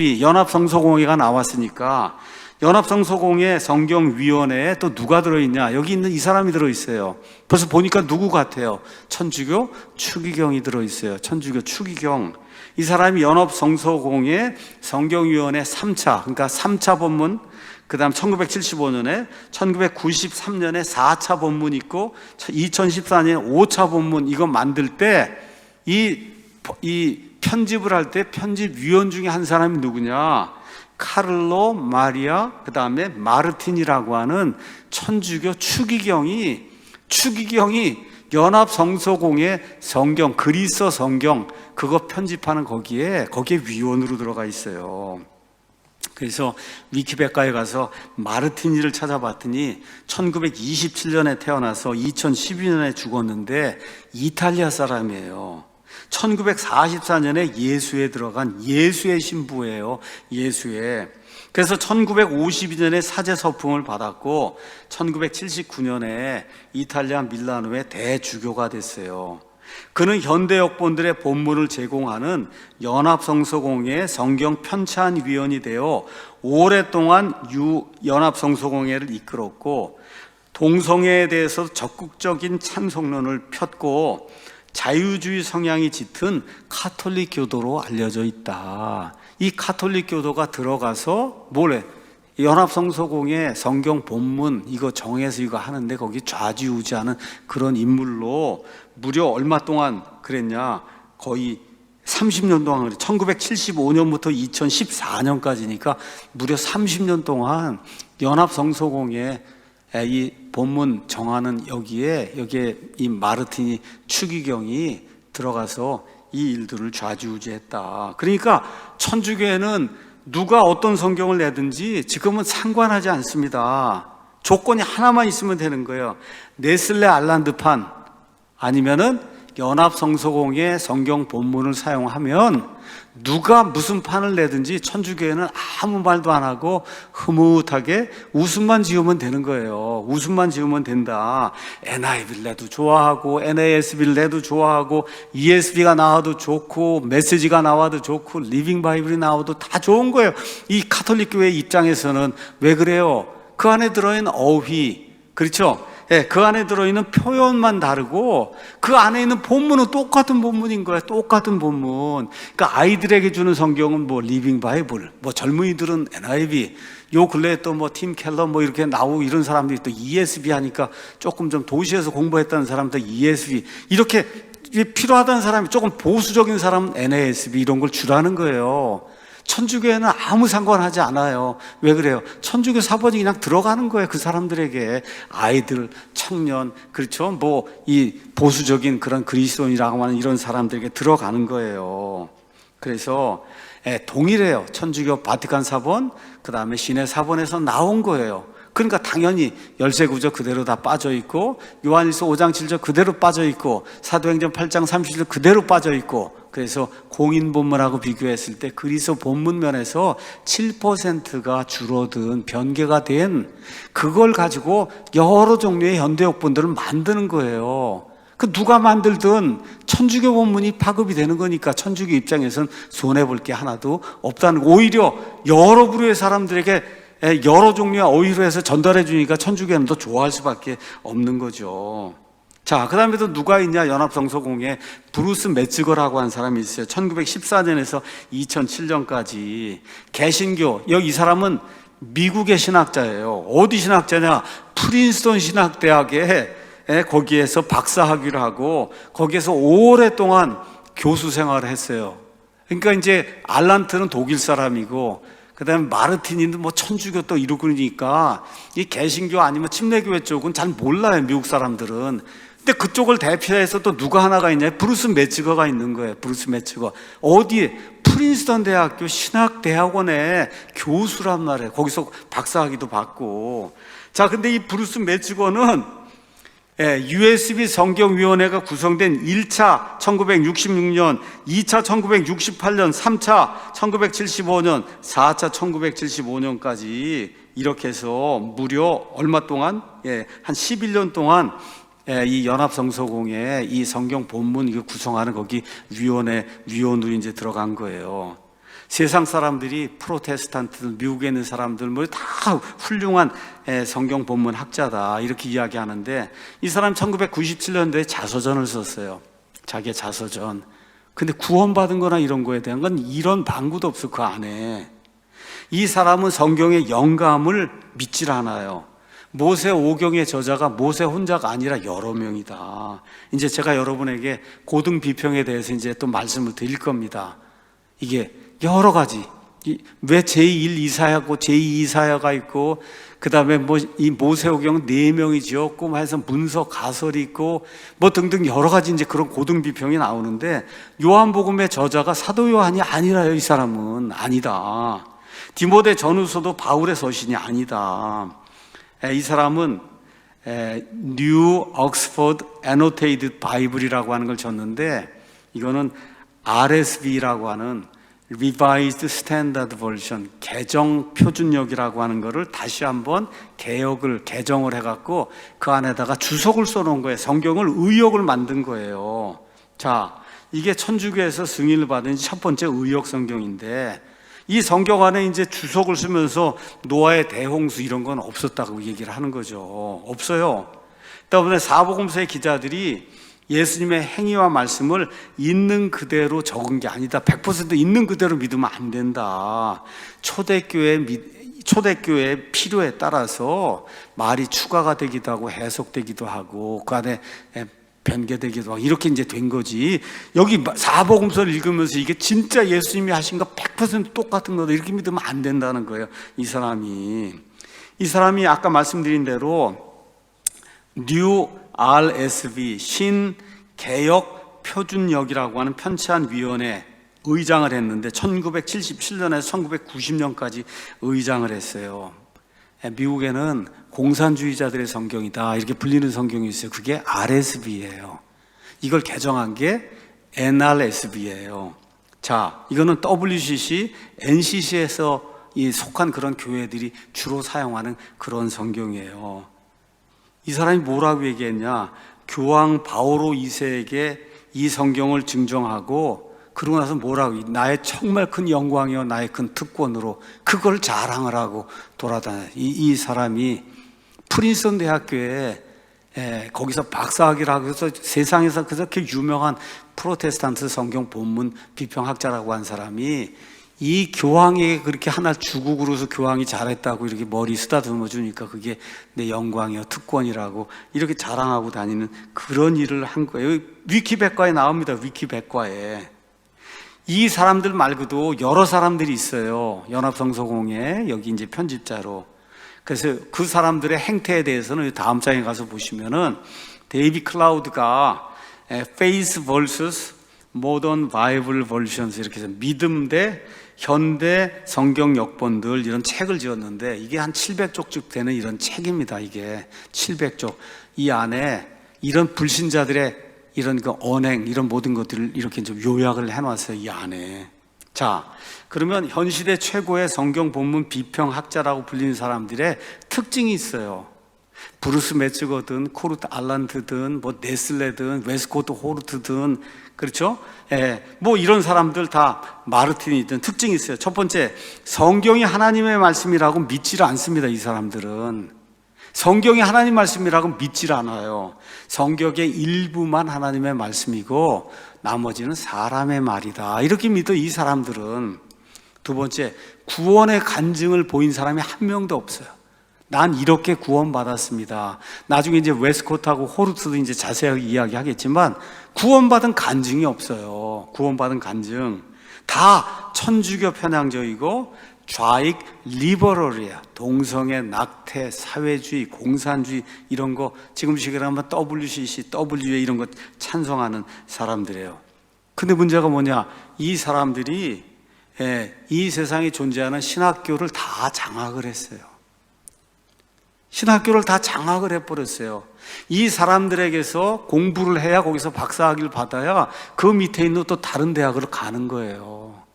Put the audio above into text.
이 연합성서공회가 나왔으니까 연합성서공회 성경위원회에 또 누가 들어있냐? 여기 있는 이 사람이 들어있어요. 벌써 보니까 누구 같아요? 천주교 추기경이 들어있어요. 천주교 추기경. 이 사람이 연합성서공회 성경위원회 3차, 그러니까 3차 본문, 그 다음 1975년에, 1993년에 4차 본문 있고, 2014년에 5차 본문 이거 만들 때, 이, 이 편집을 할 때 편집위원 중에 한 사람이 누구냐? 카를로 마리아 그 다음에 마르틴이라고 하는 천주교 추기경이 추기경이 연합 성서공의 성경 그리스 성경 그거 편집하는 거기에 거기에 위원으로 들어가 있어요. 그래서 위키백과에 가서 마르티니를 찾아봤더니 1927년에 태어나서 2012년에 죽었는데 이탈리아 사람이에요. 1944년에 예수에 들어간 예수의 신부예요. 예수의. 그래서 1952년에 사제 서풍을 받았고 1979년에 이탈리아 밀라노의 대주교가 됐어요. 그는 현대 역본들의 본문을 제공하는 연합성서공회 성경 편찬 위원이 되어 오랫동안 유 연합성서공회를 이끌었고 동성애에 대해서 적극적인 찬송론을 폈고 자유주의 성향이 짙은 카톨릭 교도로 알려져 있다. 이 카톨릭 교도가 들어가서 뭐래? 연합성서공회 성경 본문 이거 정해서 이거 하는데 거기 좌지우지하는 그런 인물로 무려 얼마 동안 그랬냐? 거의 30년 동안 그래. 1975년부터 2014년까지니까 무려 30년 동안 연합성서공회 이 본문 정하는 여기에 여기에 이 마르티니 추기경이 들어가서 이 일들을 좌지우지했다. 그러니까 천주교회는 누가 어떤 성경을 내든지 지금은 상관하지 않습니다. 조건이 하나만 있으면 되는 거예요. 네슬레 알란드판 아니면은 연합성서공의 성경 본문을 사용하면 누가 무슨 판을 내든지 천주교회는 아무 말도 안 하고 흐뭇하게 웃음만 지으면 되는 거예요. 웃음만 지으면 된다. NIV를 내도 좋아하고 NASB를 내도 좋아하고 ESB가 나와도 좋고 메시지가 나와도 좋고 리빙 바이블이 나와도 다 좋은 거예요. 이 카톨릭 교회 입장에서는 왜 그래요? 그 안에 들어있는 어휘 그렇죠? 예, 그 안에 들어있는 표현만 다르고 그 안에 있는 본문은 똑같은 본문인 거예요. 똑같은 본문. 그러니까 아이들에게 주는 성경은 뭐 리빙 바이블, 뭐 젊은이들은 NIV, 요 근래에 또 뭐 팀 켈러 뭐 이렇게 나오고 이런 사람들이 또 ESV 하니까 조금 좀 도시에서 공부했다는 사람들 ESV 이렇게 필요하다는 사람이 조금 보수적인 사람은 NASB 이런 걸 주라는 거예요. 천주교회는 아무 상관하지 않아요. 왜 그래요? 천주교 사본이 그냥 들어가는 거예요. 그 사람들에게 아이들, 청년, 그렇죠? 뭐 이 보수적인 그런 그리스도인이라고 하는 이런 사람들에게 들어가는 거예요. 그래서 예, 동일해요. 천주교 바티칸 사본, 그 다음에 시내 사본에서 나온 거예요. 그러니까 당연히 열쇠구조 그대로 다 빠져 있고 요한일서 5장 7절 그대로 빠져 있고 사도행전 8장 30절 그대로 빠져 있고 그래서 공인 본문하고 비교했을 때 그리스도 본문 면에서 7%가 줄어든 변개가 된 그걸 가지고 여러 종류의 현대 역본들을 만드는 거예요. 그 누가 만들든 천주교 본문이 파급이 되는 거니까 천주교 입장에서는 손해 볼 게 하나도 없다는 거. 오히려 여러 부류의 사람들에게 여러 종류의 어휘로 해서 전달해 주니까 천주교는 더 좋아할 수밖에 없는 거죠. 자, 그 다음에 또 누가 있냐? 연합성서공에 브루스 매츠거라고 한 사람이 있어요. 1914년에서 2007년까지 개신교. 여기 이 사람은 미국의 신학자예요. 어디 신학자냐? 프린스턴 신학대학에 거기에서 박사학위를 하고 거기에서 오랫동안 교수 생활을 했어요. 그러니까 이제 알란트는 독일 사람이고 그다음에 마르틴이는 뭐 천주교 또 이러고 그러니까 이 개신교 아니면 침례교회 쪽은 잘 몰라요 미국 사람들은. 근데 그쪽을 대표해서 또 누가 하나가 있냐? 브루스 매치거가 있는 거예요. 브루스 매치거. 어디에? 프린스턴 대학교 신학대학원의 교수란 말이에요. 거기서 박사학위도 받고. 자, 근데 이 브루스 매치거는 예, USB 성경위원회가 구성된 1차 1966년, 2차 1968년, 3차 1975년, 4차 1975년까지 이렇게 해서 무려 얼마 동안? 예, 한 11년 동안 예, 이 연합성서공회 이 성경 본문 이거 구성하는 거기 위원회 위원으로 이제 들어간 거예요. 세상 사람들이 프로테스탄트들, 미국에 있는 사람들 뭐 다 훌륭한 에, 성경 본문 학자다 이렇게 이야기하는데 이 사람 1997년도에 자서전을 썼어요. 자기의 자서전. 근데 구원받은 거나 이런 거에 대한 건 이런 방구도 없어 그 안에. 이 사람은 성경의 영감을 믿질 않아요. 모세 오경의 저자가 모세 혼자가 아니라 여러 명이다. 이제 제가 여러분에게 고등 비평에 대해서 이제 또 말씀을 드릴 겁니다. 이게 여러 가지. 이- 왜 제1 이사야고 제2 이사야가 있고 그다음에 뭐 이 모세 오경 네 명이 지었고 뭐 해서 문서 가설이 있고 뭐 등등 여러 가지 이제 그런 고등 비평이 나오는데 요한복음의 저자가 사도 요한이 아니라요 이 사람은 아니다. 디모데 전후서도 바울의 서신이 아니다. 에, 이 사람은 에, New Oxford Annotated Bible이라고 하는 걸 줬는데 이거는 RSV라고 하는 Revised Standard Version 개정 표준역이라고 하는 거를 다시 한번 개혁을 개정을 해갖고 그 안에다가 주석을 써놓은 거예요. 성경을 의역을 만든 거예요. 자, 이게 천주교에서 승인을 받은 첫 번째 의역 성경인데 이 성경 안에 이제 주석을 쓰면서 노아의 대홍수 이런 건 없었다고 얘기를 하는 거죠. 없어요. 때문에 사복음서의 기자들이 예수님의 행위와 말씀을 있는 그대로 적은 게 아니다. 100% 있는 그대로 믿으면 안 된다. 초대교회 미- 초대교회의 필요에 따라서 말이 추가가 되기도 하고 해석되기도 하고 그 안에 변개되기도 하고 이렇게 이제 된 거지. 여기 사복음서를 읽으면서 이게 진짜 예수님이 하신 거 100% 똑같은 거다. 이렇게 믿으면 안 된다는 거예요. 이 사람이. 이 사람이 아까 말씀드린 대로 뉴 RSV 신 개혁 표준역이라고 하는 편찬 위원회 의장을 했는데 1977년에서 1990년까지 의장을 했어요. 예, 미국에는 공산주의자들의 성경이다 이렇게 불리는 성경이 있어요. 그게 RSV예요. 이걸 개정한 게 NRSV예요. 자, 이거는 WCC, NCC에서 이 속한 그런 교회들이 주로 사용하는 그런 성경이에요. 이 사람이 뭐라고 얘기했냐? 교황 바오로 2세에게 이 성경을 증정하고 그러고 나서 뭐라고 나의 정말 큰 영광이요 나의 큰 특권으로 그걸 자랑을 하고 돌아다녀. 이, 이 사람이 프린스턴 대학교에 에, 거기서 박사학위를 하고 해서 세상에서 그렇게 유명한 프로테스탄트 성경 본문 비평학자라고 한 사람이 이 교황에게 그렇게 하나 그러서 교황이 잘했다고 이렇게 머리 쓰다듬어 주니까 그게 내 영광이요 특권이라고 이렇게 자랑하고 다니는 그런 일을 한 거예요. 위키백과에 나옵니다. 위키백과에 이 사람들 말고도 여러 사람들이 있어요. 연합성서공회 여기 이제 편집자로. 그래서 그 사람들의 행태에 대해서는 다음 장에 가서 보시면은 데이비 클라우드가 Faith vs Modern Bible Versions 이렇게 해서 믿음 대 현대 성경 역본들 이런 책을 지었는데 이게 한 700쪽쯤 되는 이런 책입니다. 이게 700쪽. 이 안에 이런 불신자들의 이런 그 언행 이런 모든 것들을 이렇게 좀 요약을 해놨어요. 이 안에. 자, 그러면 현 시대 최고의 성경 본문 비평 학자라고 불리는 사람들의 특징이 있어요. 브루스 매츠거든, 코르트 알란트든, 뭐 네슬레든, 웨스코트 호르트든, 그렇죠? 예, 뭐 이런 사람들 다 마르틴이든 특징이 있어요. 첫 번째, 성경이 하나님의 말씀이라고 믿지를 않습니다. 이 사람들은 성경이 하나님 말씀이라고 믿질 않아요. 성경의 일부만 하나님의 말씀이고 나머지는 사람의 말이다. 이렇게 믿어 이 사람들은 두 번째, 구원의 간증을 보인 사람이 한 명도 없어요. 난 이렇게 구원받았습니다. 나중에 이제 웨스코트하고 호르트도 이제 자세하게 이야기하겠지만 구원받은 간증이 없어요. 구원받은 간증. 다 천주교 편향적이고 좌익 리버럴이야. 동성애, 낙태, 사회주의, 공산주의 이런 거 지금 시기로 하면 WCC, WA 이런 거 찬성하는 사람들이에요. 근데 문제가 뭐냐? 이 사람들이 예, 이 세상에 존재하는 신학교를 다 장악을 했어요. 신학교를 다 장악을 해버렸어요. 이 사람들에게서 공부를 해야 거기서 박사학위를 받아야 그 밑에 있는 또 다른 대학으로 가는 거예요.